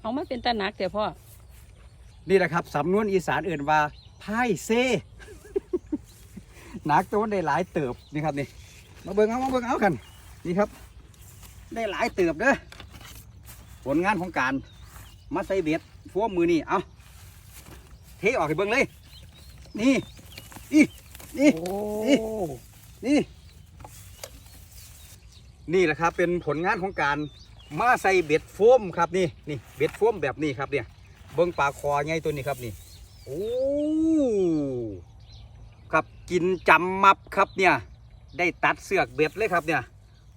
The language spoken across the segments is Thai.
เอามาเป็นตาหนักแต่พ่อ นี่แหละครับสำนวนอีสานเอื่นว่าพายเซ หนักตัวได้หลายเติบนี่ครับนี่ มาเบิ่งเอามาเบิ่งเอากัน นี่ครับ ได้หลายเติบเด้อผลงานของการมาใส่เบ็ดฟัวมือนี่เอาเทออกให้เบิ่งเลย นี่นี่นี่โอ้นี่นี่แหละครับ เป็นผลงานของการ มาใส่เบ็ดโฟมครับนี่นี่เบ็ดโฟมแบบนี้ครับเนี่ยเบิ้งปลาคอใหญ่ตัวนี้ครับนี่โอ้ครับกินจำมับครับเนี่ยได้ตัดเสือกเบ็ดเลยครับเนี่ย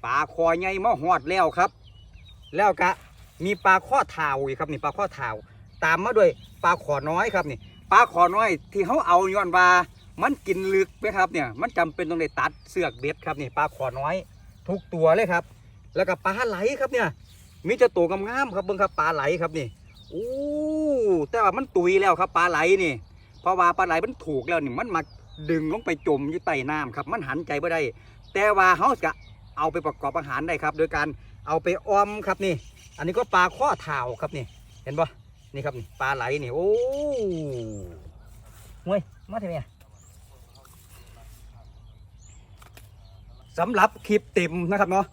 ปลาคอใหญ่มาหอดแล้วครับ แล้วก็มีปลาข้อเท้าอีกครับนี่ปลาข้อเท้าตามมาด้วยปลาขอน้อยครับนี่ปลาขอน้อยที่เขาเอาย้อนว่ามันกินลึกไหมครับเนี่ยมันจำเป็นต้องได้ตัดเสือกเบ็ดครับนี่ปลาขอน้อยทุกตัวเลยครับ แล้วก็ปลาไหลครับเนี่ย มีจะตัวงามๆครับเบิ้งครับปลาไหลครับนี่อู้แต่ว่ามันตุยแล้วครับปลาไหลนี่เพราะว่าปลาไหลมันถูกแล้วนี่มันมาดึงลงไปจมอยู่ใต้น้ำครับ มันหันใจไม่ได้ แต่ว่าเขาจะเอาไปประกอบอาหารได้ครับ โดยการเอาไปออมครับนี่ อันนี้ก็ปลาข้อเท้าครับนี่ เห็นปะนี่ครับนี่ปลาไหลนี่โอ้เว้ยมาทำไมสำหรับคลิปเต็มนะครับเนาะ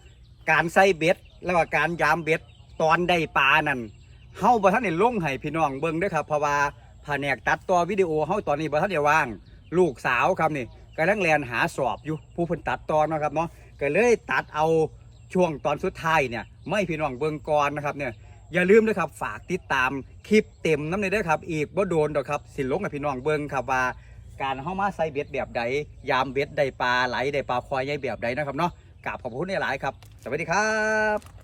การใส่เบ็ดแล้วก็การยามเบ็ด ตอนได้ปลานั่นเฮาบ่ทันได้ลงให้พี่น้องเบิ่งเด้อครับเพราะว่าแผนกตัดต่อวิดีโอเฮาตอนนี้บ่ทันได้ว่าง ลูกสาวครับนี่กำลังเรียนหาสอบอยู่ผู้เพิ่นตัดตอเนาะครับเนาะก็เลยตัดเอาช่วงตอนสุดท้ายเนี่ยไม่พี่น้องเบิ่งก่อนนะครับเนี่ยอย่าลืมนะครับฝากติดตามคลิปเต็มน้ำเลยด้อครับ อีกบ่โดนดอกครับ สิลงให้พี่น้องเบิ่งครับว่า การเข้ามาใส่เบ็ดแบบใด ยามเบ็ดได้ปลาไหลได้ปลาควายใหญ่แบบใดนะครับเนาะกราบขอบคุณหลายๆครับ สวัสดีครับ